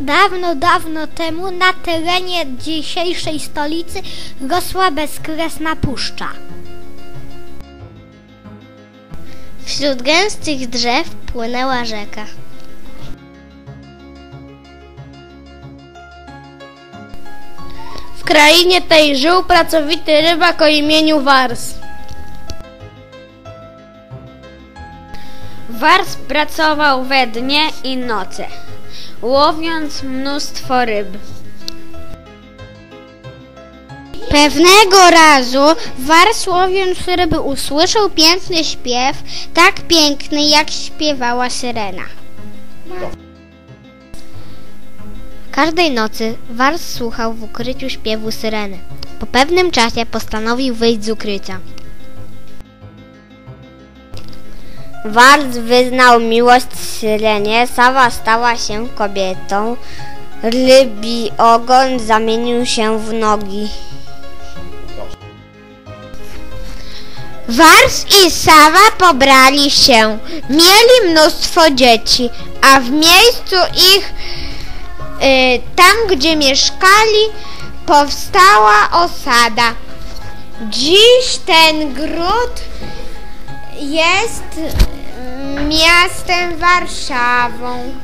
Dawno, dawno temu na terenie dzisiejszej stolicy rosła bezkresna puszcza. Wśród gęstych drzew płynęła rzeka. W krainie tej żył pracowity rybak o imieniu Wars. Wars pracował we dnie i noce, łowiąc mnóstwo ryb. Pewnego razu Wars łowiąc ryby usłyszał piękny śpiew, tak piękny jak śpiewała syrena. Każdej nocy Wars słuchał w ukryciu śpiewu syreny. Po pewnym czasie postanowił wyjść z ukrycia. Wars wyznał miłość syrenie, sama stała się kobietą. Rybi ogon zamienił się w nogi. Wars i Sawa pobrali się. Mieli mnóstwo dzieci, a w miejscu ich, y, tam gdzie mieszkali, powstała osada. Dziś ten gród jest miastem Warszawą.